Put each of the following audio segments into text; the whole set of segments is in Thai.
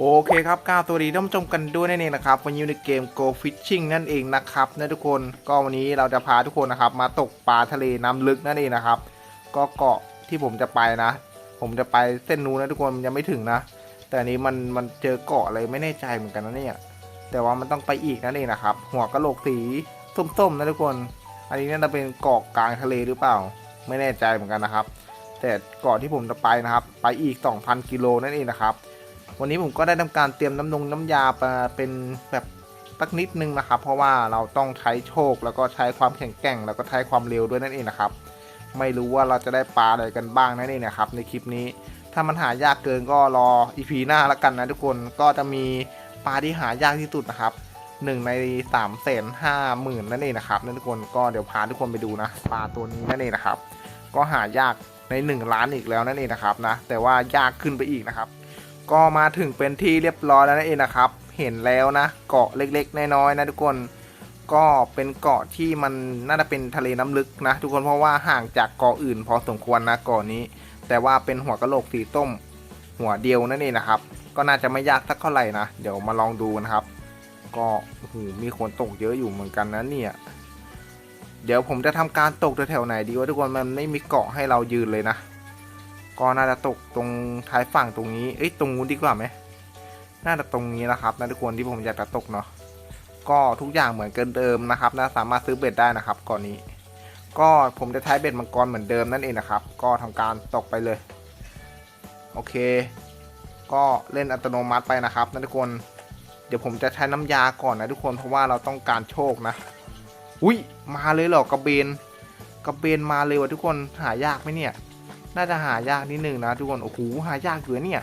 โอเคครับก้าวตัวดีท่านผู้ชมกันด้วยนั่นเองนะครับวันนี้อยู่ในเกม Go Fishing นั่นเองนะครับนะทุกคนก็วันนี้เราจะพาทุกคนนะครับ มาตกปลาทะเลน้ำลึกนั่นเองนะครับ ก็เกาะที่ผมจะไปนะ ผมจะไปเส้นนู้นนะทุกคนยังไม่ถึงนะ แต่อันนี้มันมันเจอเกาะอะไรไม่แน่ใจเหมือนกันนะเนี่ยแต่ว่ามันต้องไปอีกนั่นเองนะครับ หัวกะโหลกสีส้มๆนะทุกคน อันนี้น่าจะเป็นเกาะกลางทะเลหรือเปล่า ไม่แน่ใจเหมือนกันนะครับ แต่เกาะที่ผมจะไปนะครับ ไปอีก 2,000 กิโลนั่นเองนะครับ วันนี้ผมก็ได้ทำการเตรียมน้ำนงน้ำยามาเป็นแบบสักนิดนึงนะครับ เพราะว่าเราต้องใช้โชคแล้วก็ใช้ความแข็งแกร่ง แล้วก็ใช้ความเร็วด้วยนั่นเองนะครับ ไม่รู้ว่าเราจะได้ปลาอะไรกันบ้างนั่นเองนะครับ ในคลิปนี้ ถ้ามันหายากเกินก็รออีพีหน้าละกันนะทุกคนก็จะมีปลาที่หายากที่สุดนะครับหนึ่งในสามแสนห้าหมื่นนั่นเองนะครับนั่นทุกคนก็เดี๋ยวพาทุกคนไปดูนะปลาตัวนี้นั่นเองนะครับ ก็หายากในหนึ่งล้านอีกแล้วนั่นเองนะครับนะแต่ว่ายากขึ้นไปอีกนะครับ ก็มาถึงเป็นที่เรียบร้อยแล้วนั่นเองนะครับ เห็นแล้วนะ เกาะเล็กๆ น้อยๆนะทุกคน ก็เป็นเกาะที่มันน่าจะเป็นทะเลน้ำลึกนะ ทุกคนเพราะว่าห่างจากเกาะอื่น พอสมควรนะเกาะนี้ แต่ว่าเป็นหัวกะโหลกสีต้มหัวเดียวนั่นเองนะครับ ก็น่าจะไม่ยากสักเท่าไหร่นะ เดี๋ยวมาลองดูนะครับ ก็โอ้โหมีคนตกเยอะอยู่เหมือนกันนะเนี่ย เดี๋ยวผมจะทำการตกแถวๆไหนดีวะทุกคนมันไม่มีเกาะให้เรายืนเลยนะ ก็น่าจะตกตรงท้ายฝั่งตรงนี้ เอ้ยตรงนู้นดีกว่าไหมน่าจะตรงนี้นะครับนะทุกคนที่ผมอยากจะตกเนาะ ก็ทุกอย่างเหมือนเกินเดิมนะครับนะสามารถซื้อเบ็ดได้นะครับก่อนนี้ ก็ผมจะใช้เบ็ดมังกรเหมือนเดิมนั่นเองนะครับ ก็ทำการตกไปเลย โอเค ก็เล่นอัตโนมัติไปนะครับนะทุกคน เดี๋ยวผมจะใช้น้ำยาก่อนนะทุกคน เพราะว่าเราต้องการโชคนะ อุ้ยมาเลยเหรอกระเบน กระเบนมาเลยว่ะทุกคนหายากไหมเนี่ย น่าจะหายากนิดนึงนะทุกคน โอ้โห หายากเหลือเนี่ย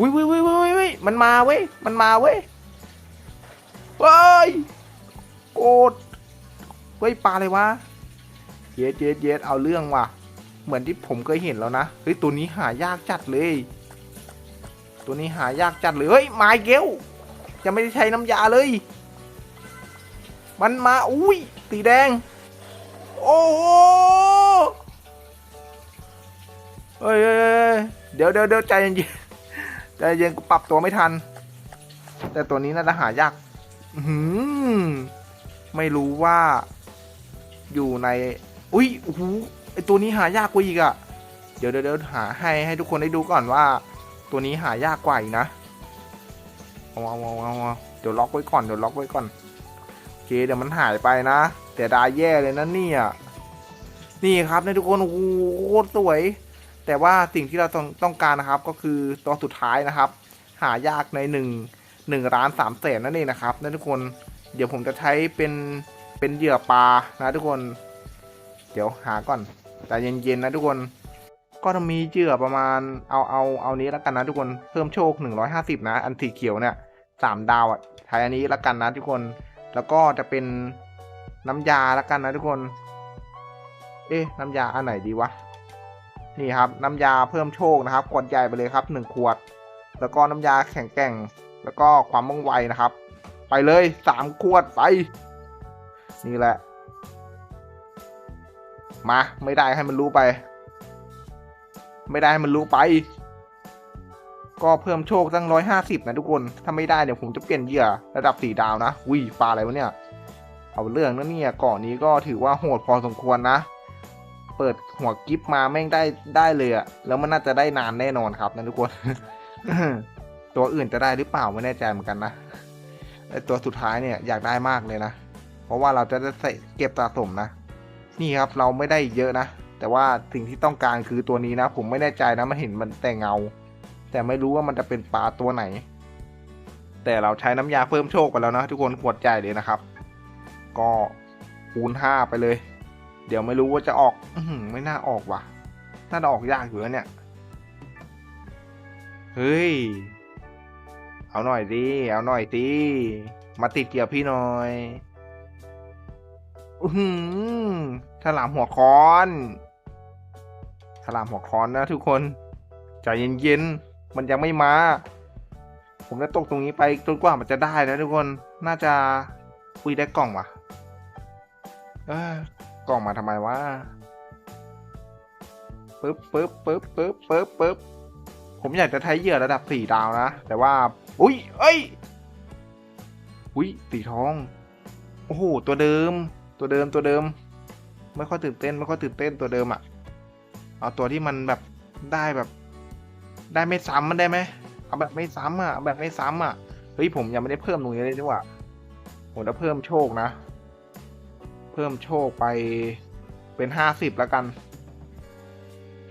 วิววิววิววิวมันมาเว้ย มันมาเว้ยเฮ้ยโกรธเฮ้ยปลาอะไรวะ เย็ดเย็ดเย็ดเอาเรื่องว่ะ เหมือนที่ผมเคยเห็นแล้วนะ เฮ้ย ตัวนี้หายากจัดเลย ตัวนี้หายากจัดเลย เฮ้ยมาอีกเกลยังไม่ได้ใช้น้ำยาเลย มันมา อุ้ยสีแดง โอ้ เฮ้ยเฮ้ยเดี๋ยวเดี๋ยวเดี๋ยวใจเย็นใจเย็นกูปรับตัวไม่ทัน แต่ตัวนี้น่าจะหายากหือไม่รู้ว่า อยู่ใน อุ้ยโอ้โหไอตัวนี้หายากกว่าอีกอะเดี๋ยวเดี๋ยวหาให้ให้ทุกคนได้ดูก่อนว่า ตัวนี้หายากกว่าอีกนะเอาเอาเอาเอาเอาเดี๋ยวล็อกไว้ก่อนเดี๋ยวล็อกไว้ก่อนโอเคเดี๋ยวมันหายไปนะแต่ดายแย่เลยนะเนี่ยนี่ครับนะทุกคนโอ้โหโคตรสวย แต่ว่าสิ่งที่เราต้องต้องการนะครับก็คือตัวสุดท้ายนะครับ หายากในหนึ่งหนึ่งล้านสามแสนนั่นเองนะครับนั่นทุกคนเดี๋ยวผมจะใช้เป็นเป็นเหยื่อปลานะทุกคน เดี๋ยวหาก่อนแต่เย็นๆนะทุกคน ก็จะมีเหยื่อประมาณเอาเอาเอานี้แล้วกันนะทุกคนเพิ่มโชค 150 นะ อันสีเขียวเนี่ยสามดาวอะใช้อันนี้แล้วกันนะทุกคน แล้วก็จะเป็นน้ำยาแล้วกันนะทุกคน เอ๊ะน้ำยาอันไหนดีวะ นี่ครับน้ำยาเพิ่มโชคนะครับขวดใหญ่ไปเลยครับหนึ่งขวด แล้วก็น้ำยาแข็งแกร่ง แล้วก็ความว่องไวนะครับ ไปเลยสามขวดไป นี่แหละ มาไม่ได้ให้มันรู้ไป ไม่ได้ให้มันรู้ไป ก็เพิ่มโชคตั้งร้อยห้าสิบนะทุกคน ถ้าไม่ได้เดี๋ยวผมจะเปลี่ยนเหยื่อระดับสี่ดาวนะวิปลาอะไรวะเนี่ย เอาเรื่องนะเนี่ยเก่อนนี้ก็ถือว่าโหดพอสมควรนะ เปิดหัวกิฟมาแม่งได้ได้เลยอะแล้วมันน่าจะได้นานแน่นอนครับนะทุกคน ตัวอื่นจะได้หรือเปล่าไม่แน่ใจเหมือนกันนะต่ตัวสุดท้ายเนี่ยอยากได้มากเลยนะ เพราะว่าเราจะได้เก็บสะสมนะ นี่ครับเราไม่ได้เยอะนะ แต่ว่าสิ่งที่ต้องการคือตัวนี้นะ ผมไม่แน่ใจนะมันเห็นมันแต่เงา แต่ไม่รู้ว่ามันจะเป็นปลาตัวไหน แต่เราใช้น้ำยาเพิ่มโชคไปแล้วนะ ทุกคนขวดใหญ่เลยนะครับ ก็คูณห้าไปเลย เดี๋ยวไม่รู้ว่าจะออกอืไม่น่าออกว่ะ น่าจะออกยากอยู่แล้วเนี่ย เฮ้ย เอาหน่อยดิ เอาหน่อยดิ มาติดเกี่ยวพี่หน่อย อือหือฉลามหัวค้อนฉลามหัวค้อนนะทุกคน ใจเย็นๆ มันยังไม่มา ผมจะตกตรงนี้ไปจนกว่ามันจะได้นะทุกคน น่าจะคุยได้กล่องว่ะ กล่องมาทำไมวะปึ๊บปึ๊บปึ๊บปึ๊บปึ๊บปึ๊บผมอยากจะใช้เหยื่อระดับสี่ดาวนะ แต่ว่า อุ้ยเอ้ย อุ้ยสีทอง โอ้โห ตัวเดิม ตัวเดิม ตัวเดิม ไม่ค่อยตื่นเต้น ไม่ค่อยตื่นเต้น ตัวเดิมอะเอาตัวที่มันแบบได้แบบ ได้ไม่ซ้ำมันได้ไหมเอาแบบไม่ซ้ำอะเอาแบบไม่ซ้ำอะเฮ้ย ผมยังไม่ได้เพิ่มตรงนี้เลยดีกว่าผมจะเพิ่มโชคนะ เพิ่มโชคไปเป็นห้าสิบแล้วกัน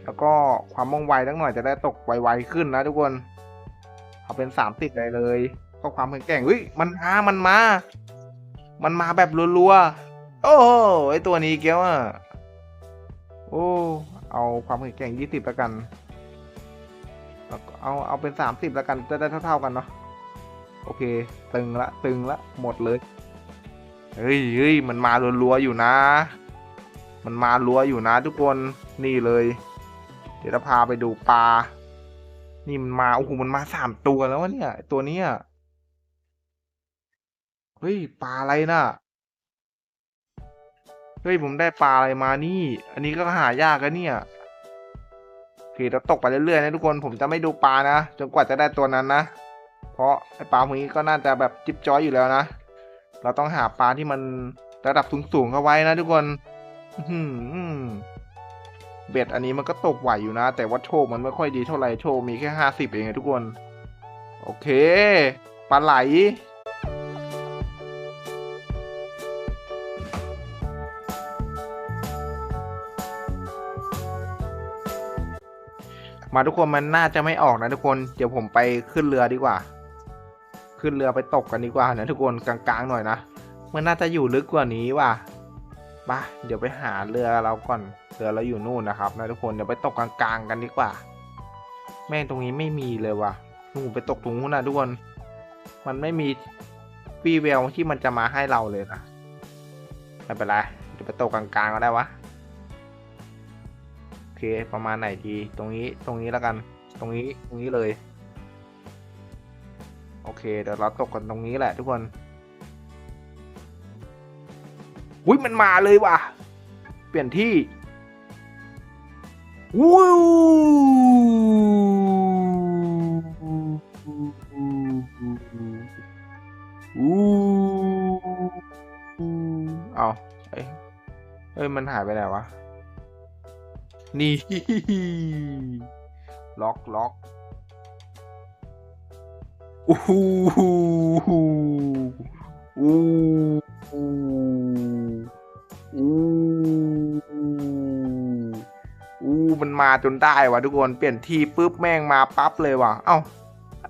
แล้วก็ความว่องไวตั้งหน่อยจะได้ตกไวๆขึ้นนะทุกคน เอาเป็นสามสิบเลยเลย ก็ความแข็งแกร่งเฮ้ยมันมามันมา มันมาแบบรัวๆ โอ้ไอตัวนี้เกี้ยวอะ โอ้ เอาความแข็งแกร่งยี่สิบแล้วกันแล้วก็เอาเอาเป็นสามสิบแล้วกันจะได้เท่าๆกันเนาะ โอเค ตึงละตึงละหมดเลย เฮ้ยเฮ้ยมันมารัวๆอยู่นะ มันมารัวอยู่นะ ทุกคนนี่เลย เดี๋ยวจะพาไปดูปลา นี่มันมาโอ้โหมันมาสามตัวแล้ววะเนี่ย ตัวเนี้ยเฮ้ยปลาอะไรน่ะเฮ้ยผมได้ปลาอะไรมานี่ อันนี้ก็หายากกันเนี่ยโอเคเราตกไปเรื่อยๆนะทุกคน ผมจะไม่ดูปลานะ จนกว่าจะได้ตัวนั้นนะ เพราะไอปลาพวกนี้ก็น่าจะแบบจิ๊บจ้อยอยู่แล้วนะ เราต้องหาปลาที่มันระดับสูงๆเข้าไว้นะทุกคนเบ็ดอันนี้มันก็ตกไหวอยู่นะ แต่ว่าโชคมันไม่ค่อยดีเท่าไหร่โชคมีแค่ห้าสิบเองไงทุกคน โอเคปลาไหล มาทุกคนมันน่าจะไม่ออกนะทุกคน เดี๋ยวผมไปขึ้นเรือดีกว่า ขึ้นเรือไปตกกันดีกว่านะทุกคนกลางๆหน่อยนะมันน่าจะอยู่ลึกกว่านี้ว่ะมาเดี๋ยวไปหาเรือเราก่อนเรือเราอยู่นู่นนะครับนะทุกคนเดี๋ยวไปตกกลางๆกันดีกว่า แม่งตรงนี้ไม่มีเลยว่ะนู่นไปตกตรงนู้นนะทุกคนมันไม่มีฟีเวลที่มันจะมาให้เราเลยนะไม่เป็นไรเดี๋ยวไปตกกลางๆก็ได้วะโอเคประมาณไหนดีตรงนี้ตรงนี้แล้วกัน ตรงนี้ตรงนี้เลย เค เดี๋ยวเราตกกันตรงนี้แหละทุกคน อุ้ยมันมาเลยว่ะ เปลี่ยนที่วู้วู้เอาเอ้ยเอ้ย มันหายไปไหนวะ นี่ ล็อกล็อก อู้หูอู้อู้อู้อู้มันมาจนได้วะทุกคนเปลี่ยนที่ปุ๊บแม่งมาปั๊บเลยว่ะ เอ้า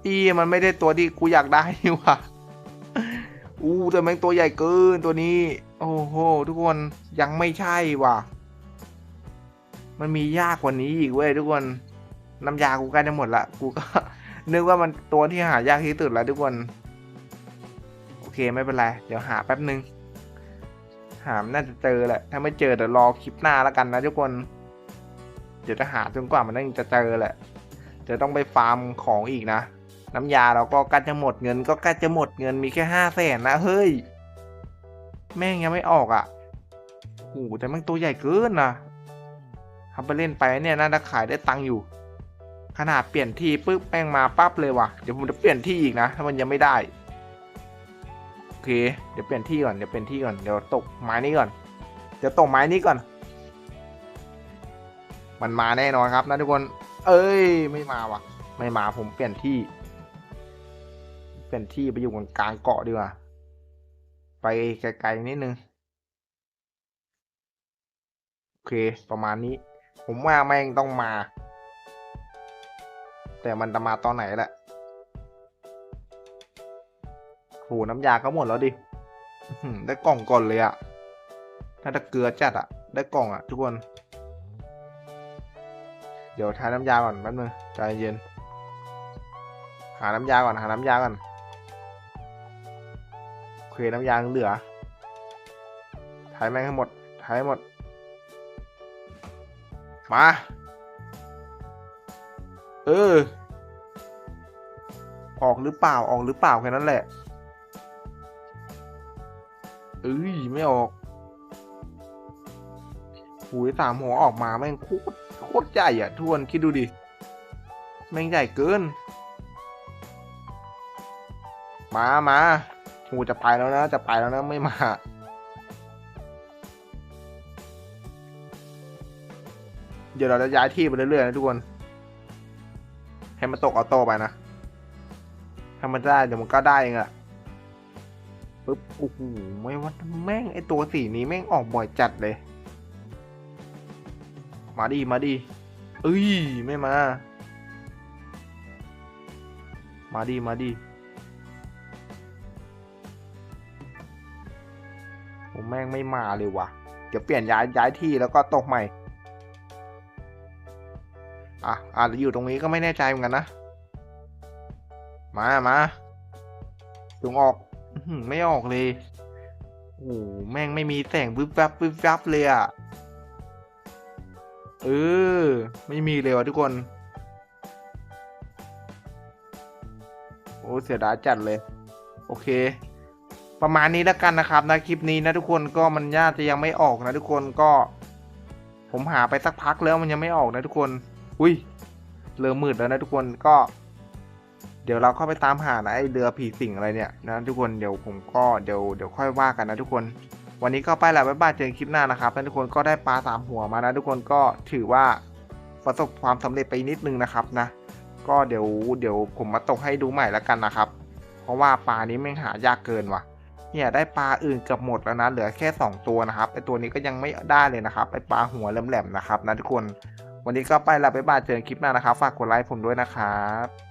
อีมันไม่ได้ตัวที่กูอยากได้นี่ว่ะอู้แต่แม่งตัวใหญ่เกินตัวนี้ โอ้โหทุกคนยังไม่ใช่ว่ะ มันมียากกว่านี้อีกเว้ยทุกคนน้ำยากูใกล้จะหมดละ กูก็ นึกว่ามันตัวที่หายากที่สุดแล้วทุกคน โอเคไม่เป็นไร เดี๋ยวหาแป๊บนึง หามนน่าจะเจอแหละ ถ้าไม่เจอเดี๋ยวรอคลิปหน้าแล้วกันนะทุกคน เดี๋ยวจะหาจนกว่ามันจะเจอแหละ จะต้องไปฟาร์มของอีกนะ น้ำยาเราก็ใกล้จะหมดเงิน ก็ใกล้จะหมดเงินมีแค่ห้าแสนนะเฮ้ย แม่งยังไม่ออกอะโอ้แต่แม่งตัวใหญ่เกินนะทำไปเล่นไปเนี่ยน่าจะขายได้ตังค์อยู่ ขนาดเปลี่ยนที่ปุ๊บแม่งมาปั๊บเลยว่ะ เดี๋ยวผมจะเปลี่ยนที่อีกนะ ถ้ามันยังไม่ได้ โอเค เดี๋ยวเปลี่ยนที่ก่อน เดี๋ยวเปลี่ยนที่ก่อน เดี๋ยวตกไม้นี้ก่อน เดี๋ยวตกไม้นี้ก่อน มันมาแน่นอนครับนะทุกคน เอ้ย ไม่มาว่ะ ไม่มา ผมเปลี่ยนที่ เปลี่ยนที่ไปอยู่กลางเกาะดีกว่า ไปไกลๆนิดนึง โอเค ประมาณนี้ ผมว่าแม่งต้องมา แต่มันจะมาตอนไหนแหละโหน้ำยาก็หมดแล้วดิได้กล่องก่อนเลยอะถ้าจะเกลือจัดอะได้กล่องอะทุกคน เดี๋ยวทาน้ำยาก่อนแป๊บนึงใจเย็น หาน้ำยาก่อนหาน้ำยาก่อนเคน้ำยาเหลือถ่ายแม่งให้หมดถ่ายให้หมด มา เออ ออกหรือเปล่าออกหรือเปล่าแค่นั้นแหละเอ้ยไม่ออกหูยสามหัวออกมาแม่งโคตรโคตรใหญ่อะทวนคิดดูดิ แม่งใหญ่เกิน มามาหูจะไปแล้วนะ จะไปแล้วนะไม่มา เดี๋ยวเราจะย้ายที่ไปเรื่อยๆนะทุกคน ให้มันตกออโต้ไปนะถ้ามันได้เดี๋ยวมันก็ได้เองอะปึ๊บโอ้โหไม่ว่าแม่งไอตัวสีนี้แม่งออกบ่อยจัดเลย มาดิมาดิเอ้ยไม่มา มาดิมาดิผมแม่งไม่มาเลยว่ะเดี๋ยวเปลี่ยนย้ายย้ายที่แล้วก็ตกใหม่ อะอาจจะอยู่ตรงนี้ก็ไม่แน่ใจเหมือนกันนะ มามาจงออกไม่ออกเลยโอ้โหแม่งไม่มีแสงวิบวับวิบวับเลยอะเออ ไม่มีเลยว่ะทุกคน โอ้เสียดายจัดเลย โอเค ประมาณนี้แล้วกันนะครับนะคลิปนี้นะทุกคนก็มันย่าจะยังไม่ออกนะทุกคนก็ ผมหาไปสักพักแล้วมันยังไม่ออกนะทุกคน อุ้ยเริ่มมืดแล้วนะทุกคนก็ เดี๋ยวเราเข้าไปตามหานะไอเรือผีสิงอะไรเนี่ยนะทุกคนเดี๋ยวผมก็เดี๋ยวเดี๋ยวค่อยว่ากันนะทุกคน วันนี้ก็ไปแล้วบ๊ายบายเจอกันคลิปหน้านะครับทุกคนก็ได้ปลาสามหัวมานะทุกคนก็ถือว่าประสบความสำเร็จไปนิดนึงนะครับนะ ก็เดี๋ยวเดี๋ยวผมมาตกให้ดูใหม่แล้วกันนะครับ เพราะว่าปลานี้แม่งหายากเกินว่ะเนี่ยได้ปลาอื่นเกือบหมดแล้วนะเหลือแค่ 2 ตัวนะครับไอตัวนี้ก็ยังไม่ได้เลยนะครับไอปลาหัวแหลมๆนะครับนะทุกคน วันนี้ก็ไปแล้วบ๊ายบายเจอกันคลิปหน้านะครับ ฝากกดไลค์ผมด้วยนะครับ